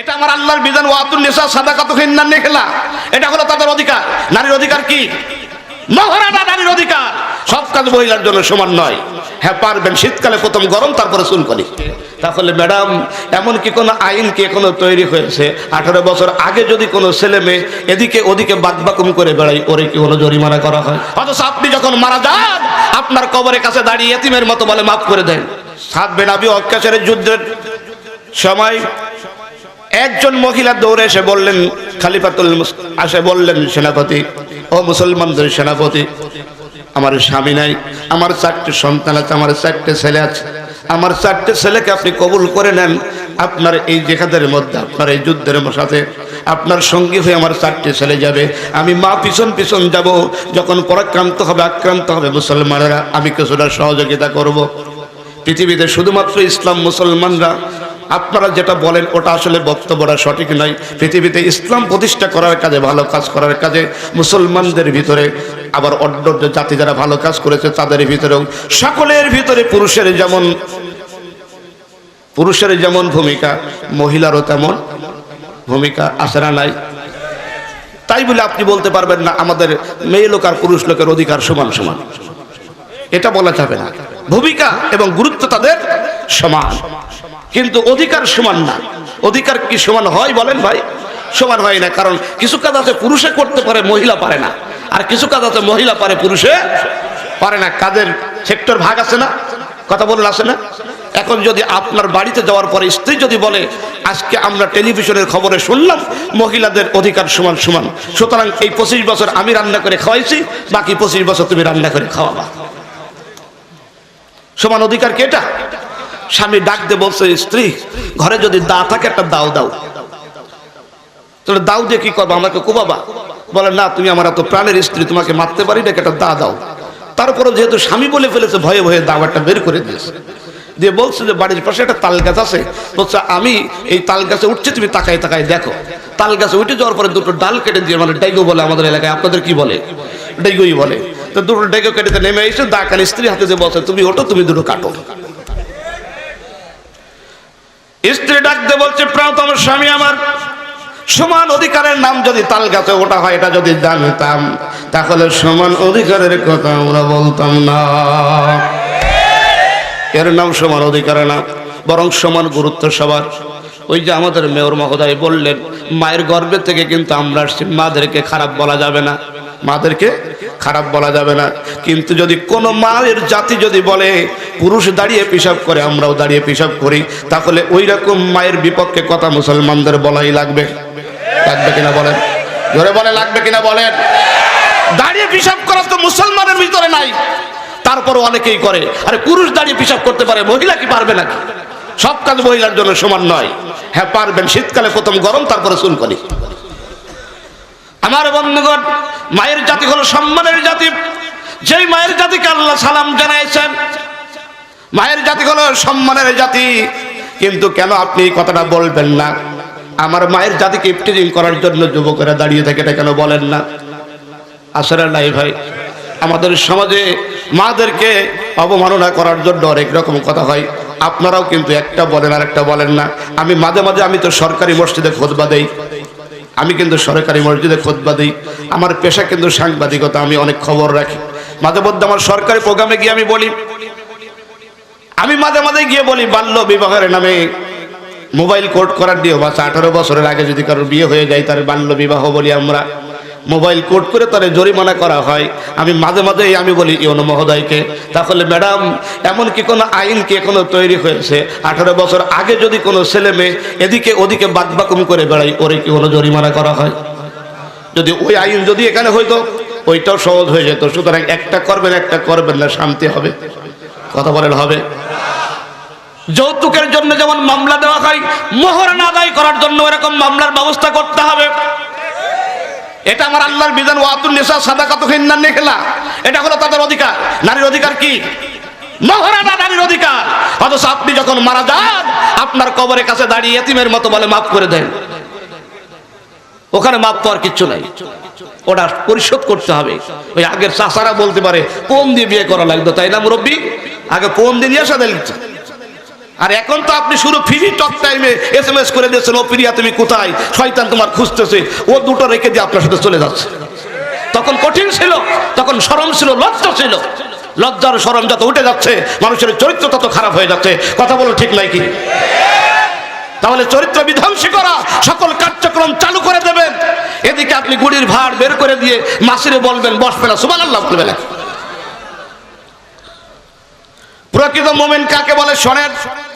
এটা আমার আল্লাহর বিধান ওয়াতুল নিসা, সাদাকাত হিন্নান, নেখেলা। এটা হলো তাদের অধিকার। নারীর অধিকার কি? মহারানা নারীর অধিকার। সব কাজ মহিলার জন্য সমান নয়। হ্যাঁ পারবেন শীতকালে প্রথম গরম, তারপরে চুলকনি তাহলে ম্যাডাম, এমন কি কোনো আইন কি এখনও তৈরি হয়েছে? আঠারো বছর আগে যদি কোনো ছেলে মেয়ে এদিকে ওদিকে বাকবাকুম করে বেড়াই ওরে কি কোনো জরিমানা করা হয়? অথচ আপনি যখন মারা যান, আপনার কবরের কাছে দাঁড়িয়ে এতিমের মতো বলে মাফ করে দেন। সাত বেনাবি অত্যাচারের যুদ্ধের সময় একজন মহিলা দৌড়ে এসে বললেন, খালিফাতুল আসে বললেন, সেনাপতি, ও মুসলমানদের সেনাপতি, আমার স্বামী নাই, আমার চারটে সন্তান আছে, আমার চারটে ছেলে আছে, আমার চারটে ছেলেকে আপনি কবুল করে নেন, আপনার এই জেহাদের মধ্যে, আপনার এই যুদ্ধের সাথে আপনার সঙ্গী হয়ে আমার চারটে ছেলে যাবে, আমি মা পিছন পিছন যাব, যখন পরাক্রান্ত হবে, আক্রান্ত হবে মুসলমানেরা, আমি কিছুটা সহযোগিতা করব। পৃথিবীতে শুধুমাত্র ইসলাম মুসলমানরা আপনারা যেটা বলেন, ওটা আসলে বক্তব্যটা সঠিক নয়। পৃথিবীতে ইসলাম প্রতিষ্ঠা করার কাজে, ভালো কাজ করার কাজে, মুসলমানদের ভিতরে, আবার অন্য জাতি যারা ভালো কাজ করেছে, তাদের ভিতরেও, সকলের ভিতরে পুরুষের যেমন পুরুষের যেমন ভূমিকা, মহিলারও তেমন ভূমিকা আছে না নাই? তাই বলে আপনি বলতে পারবেন না, আমাদের মেয়ে লোক আর পুরুষ লোকের অধিকার সমান সমান। এটা বলা যাবে না। ভূমিকা এবং গুরুত্ব তাদের সমান। কিন্তু অধিকার সমান না। অধিকার কি সমান হয় বলেন ভাই? সমান হয় না, কারণ কিছু কাজ আছে পুরুষে করতে পারে, মহিলা পারে না। আর কিছু কাজ আছে মহিলা পারে, পুরুষে পারে না। কাদের সেক্টর ভাগ আছে না? কথা বলেন, আছে না? এখন যদি আপনার বাড়িতে যাওয়ার পরে স্ত্রী যদি বলে, আজকে আমরা টেলিভিশনের খবরে শুনলাম মহিলাদের অধিকার সমান সমান। সুতরাং এই পঁচিশ বছর আমি রান্না করে খাওয়াইছি, বাকি পঁচিশ বছর তুমি রান্না করে খাওয়াবা। সমান অধিকার কি এটা? স্বামী ডাক দিয়ে বলছে, স্ত্রী, ঘরে যদি দা থাকে একটা দাও দাও। তাহলে দাও দিয়ে কি করব? আমাকে কুবাবা। বলে, না, তুমি আমার এত প্রাণের স্ত্রী, তোমাকে মারতে পারি না একটা দা দাও। তারপরে যেহেতু স্বামী বলে ফেলেছে, ভয়ে ভয়ে দাও একটা বের করে দিয়েছে। দিয়ে বলছে যে, বাড়ির পাশে একটা তাল গাছ আছে। বলছে, আমি এই তাল গাছে উঠছি, তুমি তাকায় তাকায় দেখো। তাল গাছে উঠে যাওয়ার পরে দুটো ডাল কেটে দিয়ে মানে ডাইগো বলে আমাদের এলাকায়। আপনাদের কি বলে? ডাইগোই বলে। তো দুটো ডাইগো কেটে নেমে এসে দাকার স্ত্রী হাতে যে বলছে, তুমি ওঠো, তুমি দুটো কাটো। স্ত্রী ডাকতে বলছে, প্রাণতম স্বামী আমার, সমান অধিকারের নাম যদি তাল গাছে ওটা হয়, এটা যদি জানতাম, তাহলে সমান অধিকারের কথা আমরা বলতাম না। এর নাম সমান অধিকারের না, বরং সমান গুরুত্ব সবার। ওই যে আমাদের মেয়র মহোদয় বললেন, মায়ের গর্ভে থেকে কিন্তু আমরা মাদেরকে খারাপ বলা যাবে না। মাদেরকে খারাপ বলা যাবে না। কিন্তু যদি কোনো মায়ের জাতি যদি বলে, পুরুষ দাঁড়িয়ে পিসাব করে, আমরাও দাঁড়িয়ে পিসাব করি, তাহলে ওই রকম মায়ের বিপক্ষে কথা মুসলমানদের বলাই লাগবে। লাগবে কিনা বলেন? ধরে বলে, লাগবে কিনা বলেন? দাঁড়িয়ে পিসাব করা তো মুসলমানের ভিতরে নাই। তারপর অনেকেই করে, আরে পুরুষ দাঁড়িয়ে পিসাব করতে পারে, মহিলা কি পারবে নাকি? সব কাজ মহিলার জন্য সমান নয়। হ্যাঁ পারবেন, শীতকালে প্রথম গরম, তারপরে চুলকনি আমার বন্ধুগণ, মায়ের জাতি হলো সম্মানের জাতি। যেই মায়ের জাতিকে আল্লাহ সালাম জানাইছেন, মায়ের জাতি হলো সম্মানের জাতি। কিন্তু কেন আপনি এই কথাটা বলবেন না? আমার মায়ের জাতিকে ইফটিজিং করার জন্য যুবকেরা দাঁড়িয়ে থাকে এটা কেন বলেন না? আসলে নাই ভাই। আমাদের সমাজে মাদেরকে অবমাননা করার জন্য অনেক রকম কথা হয়। আপনারাও কিন্তু একটা বলেন আর একটা বলেন না। আমি মাঝে মাঝে আমি তো সরকারি মসজিদে খোদবা দেই। আমি কিন্তু সরকারি মসজিদে খোদবা দিই। আমার পেশা কিন্তু সাংবাদিকতা, আমি অনেক খবর রাখি। মাঝে মধ্যে আমার সরকারি প্রোগ্রামে গিয়ে আমি বলি, আমি মাঝে মাঝে গিয়ে বলি, বাল্য বিবাহের নামে মোবাইল কোর্ট করার দিয়ে বা আঠারো বছরের আগে যদি কারোর বিয়ে হয়ে যায়, তার বাল্য বিবাহ বলি আমরা। মোবাইল কোর্ট করে তার জরিমানা করা হয়। আমি মাঝে মাঝে আমি বলি, ইউনো মহোদয়কে, তাহলে ম্যাডাম এমন কি কোনো আইন কি এখনও তৈরি হয়েছে? আঠারো বছর আগে যদি কোনো ছেলে মেয়ে এদিকে ওদিকে বাকবাকুম করে বেড়াই ওরে কি কোনো জরিমানা করা হয়? যদি ওই আইন যদি এখানে হইতো, ওইটাও সহজ হয়ে যেত। সুতরাং একটা করবেন একটা করবেন না, শান্তি হবে। কথা বলেন, হবে। যৌতুকের জন্য যেমন মামলা দেওয়া হয় মোহরানা আদায় করার জন্য এরকম মামলার ব্যবস্থা করতে হবে। এটা আমার আল্লাহর বিধান ওয়াতুল নিসা, সাদাকাত হিন্নান নেখেলা এটা হলো তাদের অধিকার। নারীর অধিকার কি? মহারানা নারীর অধিকার। অথচ আপনি যখন মারা যান, আপনার কবরের কাছে দাঁড়িয়ে এতিমের মতো বলে মাফ করে দেন। ওখানে মাপ পাওয়ার কিচ্ছু নাই। ওটা পরিশোধ করতে হবে। ওই আগের চাষারা বলতে পারে পোম দিয়ে বিয়ে করা লাগতো? তাই না মুরব্বী? আগে কোন দিয়ে নিয়ে আসা দিচ্ছে আর এখন তো আপনি শুরু ফ্রি টক টাইমে এস এম এস করে দিয়েছেন, ও প্রিয়া, তুমি কোথায়? শয়তান তোমার খুঁজতেছে। ও দুটো রেখে দিয়ে আপনার সাথে চলে যাচ্ছে। তখন কঠিন ছিল, তখন সরম ছিল, লজ্জা ছিল। লজ্জার সরম যত উঠে যাচ্ছে, মানুষের চরিত্র তত খারাপ হয়ে যাচ্ছে। কথা বলো ঠিক নাই কি? তাহলে চরিত্র বিধ্বংসী করা, সকল কার্যক্রম চালু করে দেবেন। এদিকে আপনি গুড়ির ভাড় বের করে দিয়ে মাসিরে বলবেন, বসবে না সুমান আল্লাহ বলবে না প্রকৃত মোমেন কাকে বলে? শোনেন।